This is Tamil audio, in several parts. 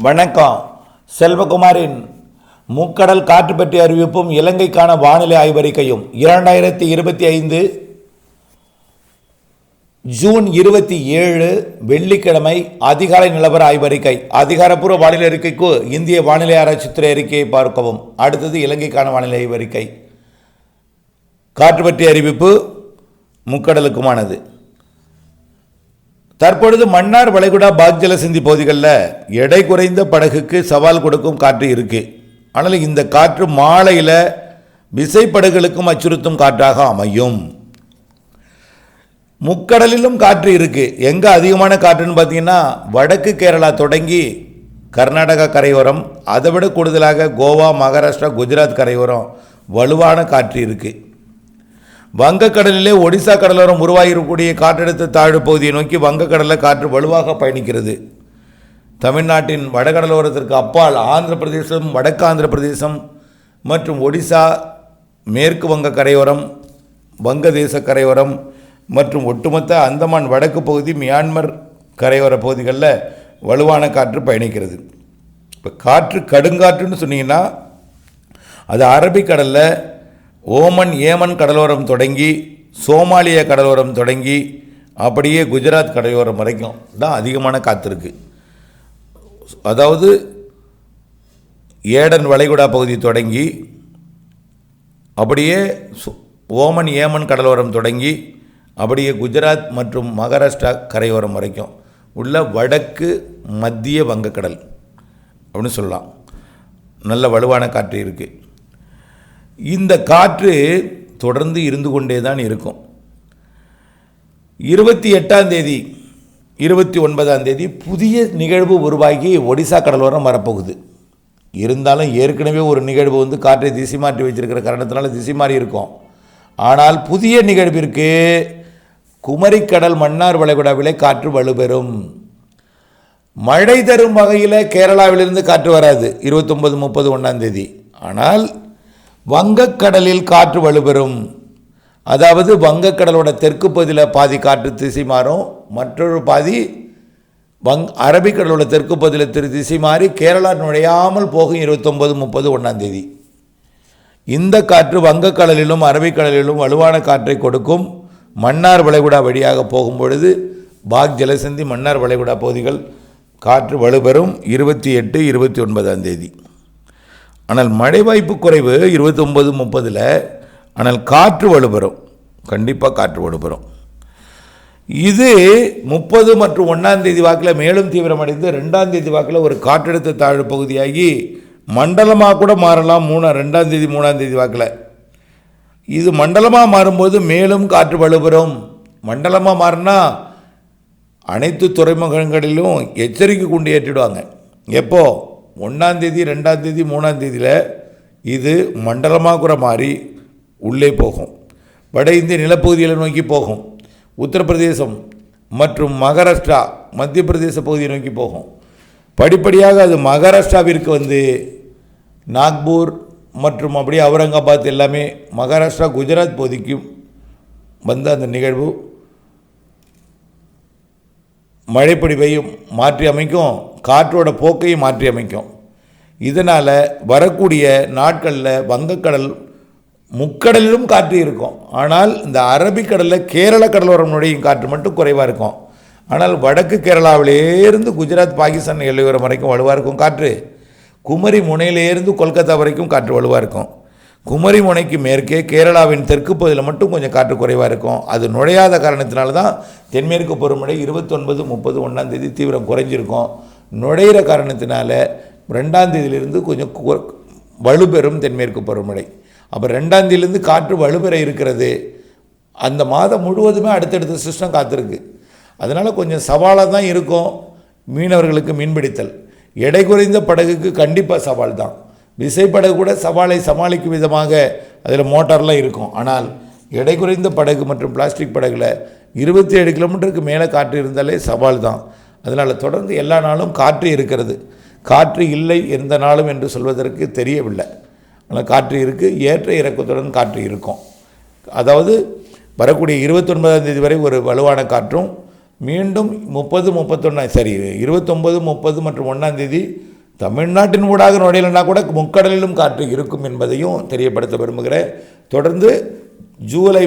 வணக்கம். செல்வகுமாரின் முக்கடல் காற்று பற்றிய அறிவிப்பும் இலங்கைக்கான வானிலை ஆய்வறிக்கையும் இரண்டாயிரத்தி இருபத்தி ஐந்து ஜூன் இருபத்தி ஏழு வெள்ளிக்கிழமை அதிகாலை நிலவர ஆய்வறிக்கை. அதிகாரப்பூர்வ வானிலை அறிக்கைக்கு இந்திய வானிலை ஆராய்ச்சித்துறை அறிக்கையை பார்க்கவும். அடுத்தது இலங்கைக்கான வானிலை ஆய்வறிக்கை. காற்று பற்றிய அறிவிப்பு முக்கடலுக்குமானது. தற்பொழுது மன்னார் வளைகுடா பாக்ஜல சிந்தி பகுதிகளில் எடை குறைந்த படகுக்கு சவால் கொடுக்கும் காற்று இருக்கு. ஆனால் இந்த காற்று மாலையில் விசைப்படகுகளுக்கும் அச்சுறுத்தும் காற்றாக அமையும். முக்கடலிலும் காற்று இருக்கு. எங்கே அதிகமான காற்றுன்னு பார்த்தீங்கன்னா வடக்கு கேரளா தொடங்கி கர்நாடகா கரையோரம் அதை விட கூடுதலாக கோவா மகாராஷ்டிரா குஜராத் கரையோரம் வலுவான காற்று இருக்குது வங்கக்கடலிலே ஒடிசா கடலோரம் உருவாகியிருக்கக்கூடிய காற்றழுத்த தாழ்வு பகுதியை நோக்கி வங்கக்கடலில் காற்று வலுவாக பயணிக்கிறது. தமிழ்நாட்டின் வடகடலோரத்திற்கு அப்பால் ஆந்திர பிரதேசம் வடக்கு ஆந்திர பிரதேசம் மற்றும் ஒடிசா மேற்கு வங்க கரையோரம் வங்கதேச கரையோரம் மற்றும் ஒட்டுமொத்த அந்தமான் வடக்கு பகுதி மியான்மர் கரையோர பகுதிகளில் வலுவான காற்று பயணிக்கிறது. இப்போ காற்று கடுங்காற்றுன்னு சொன்னீங்கன்னா அது அரபிக்கடலில் ஓமன் ஏமன் கடலோரம் தொடங்கி சோமாலிய கடலோரம் தொடங்கி அப்படியே குஜராத் கடலோரம் வரைக்கும் தான் அதிகமான காற்று இருக்குது அதாவது ஏடன் வளைகுடா பகுதி தொடங்கி அப்படியே சு- ஓமன் ஏமன் கடலோரம் தொடங்கி அப்படியே குஜராத் மற்றும் மகாராஷ்டிரா கரையோரம் வரைக்கும் உள்ள வடக்கு மத்திய வங்கக்கடல் அப்படின்னு சொல்லலாம். நல்ல வலுவான காற்று இருக்குது இந்த காற்று தொடர்ந்து இருந்து கொண்டே தான் இருக்கும். இருபத்தி எட்டாம் தேதி இருபத்தி ஒன்பதாம் தேதி புதிய நிகழ்வு உருவாகி ஒடிசா கடலோரம் வரப்போகுது. இருந்தாலும் ஏற்கனவே ஒரு நிகழ்வு வந்து காற்றை திசை மாற்றி வச்சிருக்கிற காரணத்தினால திசை மாறி இருக்கும். ஆனால் புதிய நிகழ்விற்கு குமரிக்கடல் மன்னார் வளைகுடாவிலே காற்று வலுப்பெறும். மழை தரும் வகையில் கேரளாவிலிருந்து காற்று வராது இருபத்தொம்பது முப்பது ஒன்றாம் தேதி. ஆனால் வங்கக்கடலில் காற்று வலுப்பெறும். அதாவது வங்கக்கடலோட தெற்கு பகுதியில் பாதி காற்று திசை மாறும். மற்றொரு பாதி வங் அரபிக்கடலோட தெற்கு பகுதியில் திரு திசை மாறி கேரளா நுழையாமல் போகும் இருபத்தொம்பது முப்பது ஒன்றாம் தேதி. இந்த காற்று வங்கக்கடலிலும் அரபிக்கடலிலும் வலுவான காற்றை கொடுக்கும். மன்னார் வளைகுடா வழியாக போகும் பொழுது பாக் ஜலசந்தி மன்னார் வளைகுடா பகுதிகள் காற்று வலுப்பெறும். இருபத்தி எட்டு இருபத்தி ஒன்பதாம் தேதி. ஆனால் மழை வாய்ப்பு குறைவு இருபத்தொம்பது முப்பதில் ஆனால் காற்று வலுப்பெறும். கண்டிப்பாக காற்று வலுப்பெறும். இது முப்பது மற்றும் ஒன்றாம் தேதி வாக்கில் மேலும் தீவிரமடைந்து ரெண்டாம் தேதி வாக்கில் ஒரு காற்றழுத்த தாழ்வு பகுதியாகி மண்டலமாக கூட மாறலாம் மூணா ரெண்டாம் தேதி மூணாம் தேதி வாக்கில். இது மண்டலமாக மாறும்போது மேலும் காற்று வலுப்பெறும். மண்டலமாக மாறினா அனைத்து துறைமுகங்களிலும் எச்சரிக்கை கொண்டு ஏற்றிடுவாங்க. எப்போது ஒன்றாந்தேதி ரெண்டாந்தேதி மூணாந்தேதியில் இது மண்டலமாக மாதிரி உள்ளே போகும். வட இந்திய நிலப்பகுதிகளை நோக்கி போகும். உத்தரப்பிரதேசம் மற்றும் மகாராஷ்டிரா மத்திய பிரதேச பகுதியை நோக்கி போகும். படிப்படியாக அது மகாராஷ்டிராவிற்கு வந்து நாக்பூர் மற்றும் அப்படியே அவுரங்காபாத் எல்லாமே மகாராஷ்டிரா குஜராத் பகுதிக்கும் வந்து அந்த நிகழ்வு மழைப்பொடிவையும் மாற்றி அமைக்கும். காற்றோட போக்கையும் மாற்றி அமைக்கும் இதனால் வரக்கூடிய நாட்களில் வங்கக்கடல் முக்கடலிலும் காற்று இருக்கும். ஆனால் இந்த அரபிக்கடலில் கேரள கடலோரம் நுழையும் காற்று மட்டும் குறைவாக இருக்கும். ஆனால் வடக்கு கேரளாவிலேருந்து குஜராத் பாகிஸ்தான் எல்லையோரம் வரைக்கும் வலுவாக இருக்கும் காற்று. குமரி முனையிலேருந்து கொல்கத்தா வரைக்கும் காற்று வலுவாக இருக்கும். குமரி முனைக்கு மேற்கே கேரளாவின் தெற்கு பகுதியில் மட்டும் கொஞ்சம் காற்று குறைவாக இருக்கும். அது நுழையாத காரணத்தினால தான் தென்மேற்கு பருவமழை இருபத்தொன்பது முப்பது ஒன்றாம் தேதி தீவிரம் குறைஞ்சிருக்கும். நுழையிற காரணத்தினால ரெண்டாம் தேதியிலிருந்து கொஞ்சம் கு- வலுப்பெறும் தென்மேற்கு பருவமழை. அப்போ ரெண்டாம் தேதியிலேருந்து காற்று வலுப்பெற இருக்கிறது. அந்த மாதம் முழுவதுமே அடுத்தடுத்த சிஸ்டம் காத்திருக்கு. அதனால் கொஞ்சம் சவாலாக தான் இருக்கும் மீனவர்களுக்கு மீன்பிடித்தல். எடை குறைந்த படகுக்கு கண்டிப்பாக சவால் தான். விசைப்படகு கூட சவாலை சமாளிக்கும் விதமாக அதில் மோட்டார்லாம் இருக்கும். ஆனால் எடை குறைந்த படகு மற்றும் பிளாஸ்டிக் படகுல இருபத்தி ஏழு கிலோமீட்டருக்கு மேலே காற்று இருந்தாலே சவால் தான். அதனால் தொடர்ந்து எல்லா நாளும் காற்று இருக்கிறது. காற்று இல்லை எந்த நாளும் என்று சொல்வதற்கு தெரியவில்லை. ஆனால் காற்று இருக்குது ஏற்ற இறக்கத்துடன் காற்று இருக்கும். அதாவது வரக்கூடிய இருபத்தொன்பதாம் தேதி வரை ஒரு வலுவான காற்றும் மீண்டும் முப்பது முப்பத்தொன்னா சரி இருபத்தொம்பது முப்பது மற்றும் ஒன்றாம் தேதி தமிழ்நாட்டின் ஊடாக நுழையலைன்னா கூட முக்கடலிலும் காற்று இருக்கும் என்பதையும் தெரியப்படுத்த விரும்புகிறேன். தொடர்ந்து ஜூலை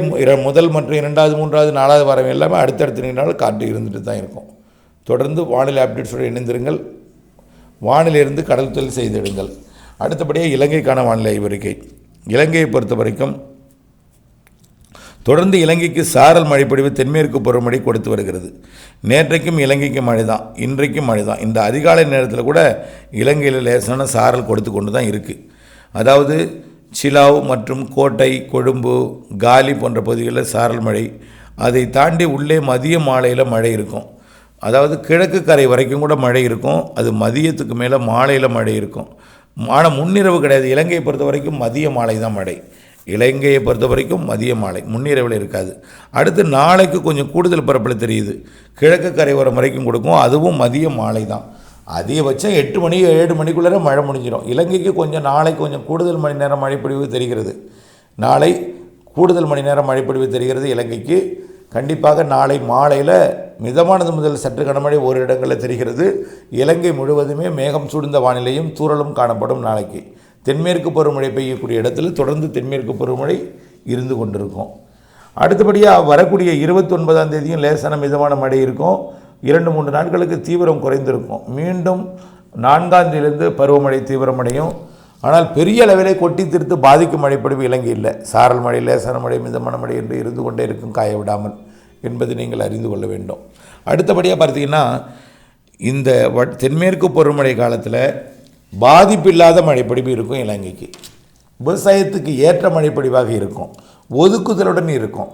முதல் மற்றும் இரண்டாவது மூன்றாவது நாலாவது வாரம் எல்லாமே அடுத்தடுத்த நீண்ட நாள் காற்று இருந்துட்டு தான் இருக்கும். தொடர்ந்து வானிலை அப்டேட்ஸோடு இணைந்திருங்கள். வானிலிருந்து கடல் தொழில் செய்திடுங்கள் அடுத்தபடியாக இலங்கைக்கான வானிலை அறிக்கை. இலங்கையை பொறுத்த வரைக்கும் தொடர்ந்து இலங்கைக்கு சாரல் மழைப்பொழிவு தென்மேற்கு பருவமழை கொடுத்து வருகிறது. நேற்றைக்கும் இலங்கைக்கு மழை தான் இன்றைக்கும் மழை தான் இந்த அதிகாலை நேரத்தில் கூட இலங்கையில் லேசான சாரல் கொடுத்து கொண்டு தான் இருக்குது அதாவது சிலாவ் மற்றும் கோட்டை கொழும்பு காலி போன்ற பகுதிகளில் சாரல் மழை. அதை தாண்டி உள்ளே மதிய மாலையில் மழை இருக்கும். அதாவது கிழக்கு கரை வரைக்கும் கூட மழை இருக்கும். அது மதியத்துக்கு மேலே மாலையில் மழை இருக்கும். ஆனால் முன்னிரவு கிடையாது. இலங்கையை பொறுத்த வரைக்கும் மதிய மாலை தான் மழை. இலங்கையை பொறுத்த வரைக்கும் மதிய மாலை. முன்னிரவில் இருக்காது. அடுத்து நாளைக்கு கொஞ்சம் கூடுதல் பரப்பில் தெரியுது. கிழக்கு கரை வர வரைக்கும் கொடுக்கும். அதுவும் மதிய மாலை தான். அதிகபட்சம் எட்டு மணி ஏழு மணிக்குள்ளே மழை முடிஞ்சிடும் இலங்கைக்கு கொஞ்சம் நாளைக்கு கொஞ்சம் கூடுதல் மணி நேரம் மழைப்பொழிவு தெரிகிறது. நாளை கூடுதல் மணி நேரம் மழைப்பொழிவு தெரிகிறது இலங்கைக்கு. கண்டிப்பாக நாளை மாலையில் மிதமானது முதல் சற்று கனமழை ஒரு இடங்களில் தெரிகிறது. இலங்கை முழுவதுமே மேகம் சூழ்ந்த வானிலையும் தூறலும் காணப்படும் நாளைக்கு. தென்மேற்கு பருவமழை பெய்யக்கூடிய இடத்துல தொடர்ந்து தென்மேற்கு பருவமழை இருந்து கொண்டிருக்கும். அடுத்தபடியாக வரக்கூடிய இருபத்தொன்பதாம் தேதியும் லேசான மிதமான மழை இருக்கும். இரண்டு மூன்று நாட்களுக்கு தீவிரம் குறைந்திருக்கும். மீண்டும் நான்காம் தேதியிலிருந்து பருவமழை தீவிரமடையும். ஆனால் பெரிய அளவிலே கொட்டி தீர்த்து பாதிக்கும் மழைப்பொழிவு இலங்கை இல்லை. சாரல் மழை லேசான மழை மிதமான மழை என்று இருந்து கொண்டே இருக்கும் காய விடாமல் என்பதை நீங்கள் அறிந்து கொள்ள வேண்டும். அடுத்தபடியாக பார்த்தீங்கன்னா இந்த வ- தென்மேற்கு பருவமழை காலத்தில் பாதிப்பில்லாத மழைப்பொழிவு இருக்கும் இலங்கைக்கு. விவசாயத்துக்கு ஏற்ற மழைப்பொழிவாக இருக்கும். ஒதுக்குதலுடன் இருக்கும்.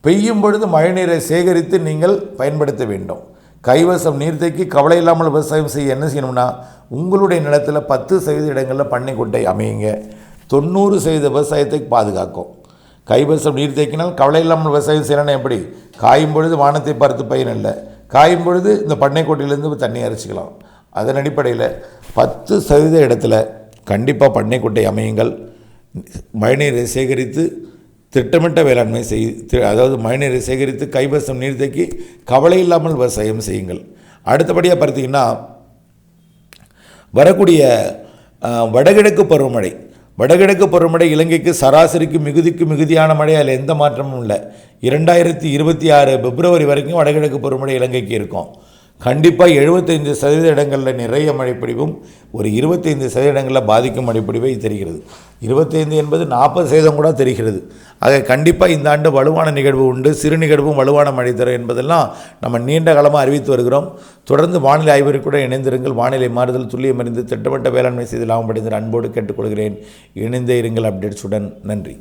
பெய்யும் பொழுது மழைநீரை சேகரித்து நீங்கள் பயன்படுத்த வேண்டும். கைவசம் நீர்த்தேக்கி கவலை இல்லாமல் விவசாயம் செய்ய என்ன செய்யணும்னா உங்களுடைய நிலத்தில் பத்து சதவீத இடங்களில் பண்ணை கொட்டை அமையுங்க. தொண்ணூறு சதவீத விவசாயத்தை பாதுகாக்கும். கைவசம் நீர் தேக்கினால் கவலை இல்லாமல் விவசாயம் செய்யணும்னா எப்படி? காயும் பொழுது வானத்தை பார்த்து பயன் இல்லை. காயும் பொழுது இந்த பண்ணைக்கோட்டையிலேருந்து தண்ணி அரைச்சிக்கலாம். அதன் அடிப்படையில் பத்து சதவீத இடத்துல கண்டிப்பாக பண்ணைக்குட்டை அமையுங்கள். மழைநீரை சேகரித்து திட்டமிட்ட வேளாண்மை செய் அதாவது மழைநீரை சேகரித்து கைவசம் நீர் தேக்கி கவலை இல்லாமல் விவசாயம் செய்யுங்கள். அடுத்தபடியாக பார்த்தீங்கன்னா வரக்கூடிய வடகிழக்கு பருவமழை. வடகிழக்கு பருவமழை இலங்கைக்கு சராசரிக்கு மிகுதிக்கு மிகுதியான மழை அதில் எந்த மாற்றமும் இல்லை. இரண்டாயிரத்தி இருபத்தி ஆறு பிப்ரவரி வரைக்கும் வடகிழக்கு பருவமழை இலங்கைக்கு இருக்கும். கண்டிப்பாக எழுபத்தைந்து சதவீத இடங்களில் நிறைய மழைப்பிடிவும் ஒரு இருபத்தைந்து சதவீத இடங்களில் பாதிக்கும் மழைப்பிடிவை தெரிகிறது. இருபத்தைந்து என்பது நாற்பது சதவீதம் கூட தெரிகிறது. ஆக கண்டிப்பாக இந்த ஆண்டு வலுவான நிகழ்வு உண்டு. சிறு நிகழ்வும் வலுவான மழை தரும் என்பதெல்லாம் நம்ம நீண்ட காலமாக அறிவித்து வருகிறோம். தொடர்ந்து வானிலை ஆய்வறிக்கூட இணைந்திருங்கள். வானிலை மாறுதல் துல்லியம் அறிந்து திட்டமிட்ட வேளாண்மை செய்து லாபம் அடைந்து அன்போடு கேட்டுக்கொள்கிறேன். இணைந்தே இருங்கள் அப்டேட்ஸுடன். நன்றி.